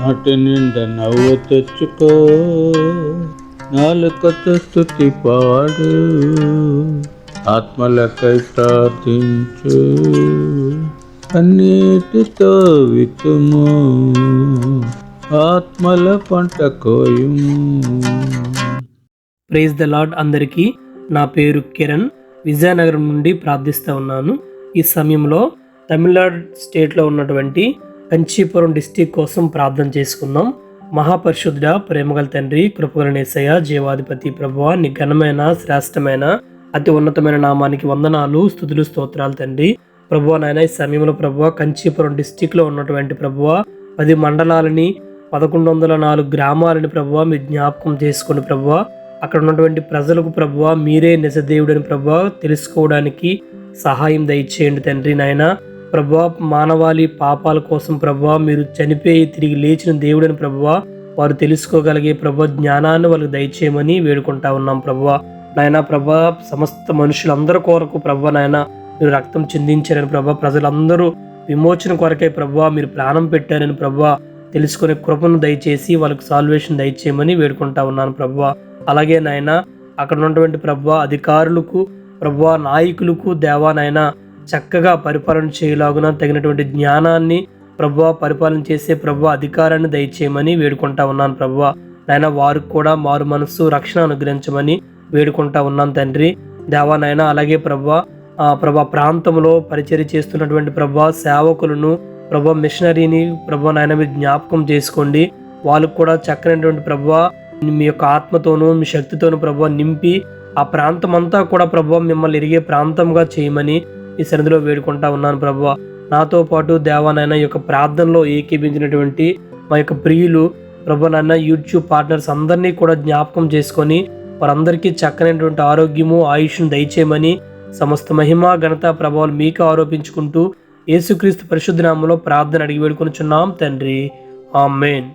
నాటి నిండా నవ్వు తెచ్చుకో. నాలుకతో స్థుతి పాడు. ఆత్మలకై ప్రార్థించు. అన్నిటితో వితుము ఆత్మల పంట కోయుము. ప్రైజ్ ద లార్డ్ అందరికీ నా పేరు కిరణ్. విజయనగరం నుండి ప్రార్థిస్తూ ఉన్నాను. ఈ సమయంలో తమిళనాడు స్టేట్లో ఉన్నటువంటి కంచీపురం డిస్టిక్ కోసం ప్రార్థన చేసుకుందాం మహాపరిశుద్ధుడ ప్రేమగల తండ్రి కృపగలనేసయ్య జీవాధిపతి ప్రభువ నీ ఘనమైన శ్రేష్టమైన అతి ఉన్నతమైన నామానికి వందనాలు స్థుతులు స్తోత్రాలు తండ్రి. ప్రభువ నాయన ఈ సమయంలో ప్రభువ కంచీపురం డిస్టిక్లో ఉన్నటువంటి ప్రభువ పది మండలాలని పదకొండు వందల నాలుగు గ్రామాలని ప్రభువ మీరు జ్ఞాపకం చేసుకోండి ప్రభువ అక్కడ ఉన్నటువంటి ప్రజలకు ప్రభువ మీరే నిజదేవుడని ప్రభువ తెలుసుకోవడానికి సహాయం దయచేయండి తండ్రి నాయన. ప్రభా మానవాళి పాపాల కోసం ప్రభా మీరు చనిపోయి తిరిగి లేచిన దేవుడని ప్రభా వారు తెలుసుకోగలిగే ప్రభా జ్ఞానాన్ని వాళ్ళకి దయచేయమని వేడుకుంటా ఉన్నాం ప్రభా. నాయన ప్రభా సమస్త మనుషులందరి కొరకు ప్రభా నాయన మీరు రక్తం చిందించారని ప్రభా ప్రజలందరూ విమోచన కొరకే ప్రభా మీరు ప్రాణం పెట్టారని ప్రభా తెలుసుకునే కృపను దయచేసి వాళ్ళకి సాల్వేషన్ దయచేయమని వేడుకుంటా ఉన్నాను ప్రభా. అలాగే నాయన అక్కడ ఉన్నటువంటి ప్రభా అధికారులకు ప్రభా నాయకులకు దేవా నాయన చక్కగా పరిపాలన చేయలాగున తగినటువంటి జ్ఞానాన్ని ప్రభు పరిపాలన చేసే ప్రభు అధికారాన్ని దయచేయమని వేడుకుంటా ఉన్నాను ప్రభు నాయన వారికి కూడా మారు మనస్సు రక్షణ అనుగ్రహించమని వేడుకుంటా ఉన్నాను తండ్రి. దేవా నాయన అలాగే ప్రభు ఆ ప్రభా ప్రాంతంలో పరిచర్య చేస్తున్నటువంటి ప్రభా సేవకులను ప్రభా మిషనరీని ప్రభా నాయన మీరు జ్ఞాపకం చేసుకోండి. వాళ్ళకు కూడా చక్కనటువంటి ప్రభా మీ యొక్క ఆత్మతోనూ మీ శక్తితోనూ ప్రభా నింపి ఆ ప్రాంతం అంతా కూడా ప్రభా మిమ్మల్ని ఎరిగే ప్రాంతంగా చేయమని ఈ సన్నిధిలో వేడుకుంటా ఉన్నాను ప్రభా. నాతో పాటు దేవానాయన యొక్క ప్రార్థనలో ఏకీభించినటువంటి మా యొక్క ప్రియులు ప్రభు నాయన యూట్యూబ్ పార్ట్నర్స్ అందరినీ కూడా జ్ఞాపకం చేసుకొని వారందరికీ చక్కనైనటువంటి ఆరోగ్యము ఆయుష్ను దయచేయమని సమస్త మహిమ ఘనత ప్రభావాలు మీకు ఆరోపించుకుంటూ యేసుక్రీస్తు పరిశుద్ధ నామంలో ప్రార్థన అడిగి వేడుకొనిచున్నాం తండ్రి. ఆమెన్.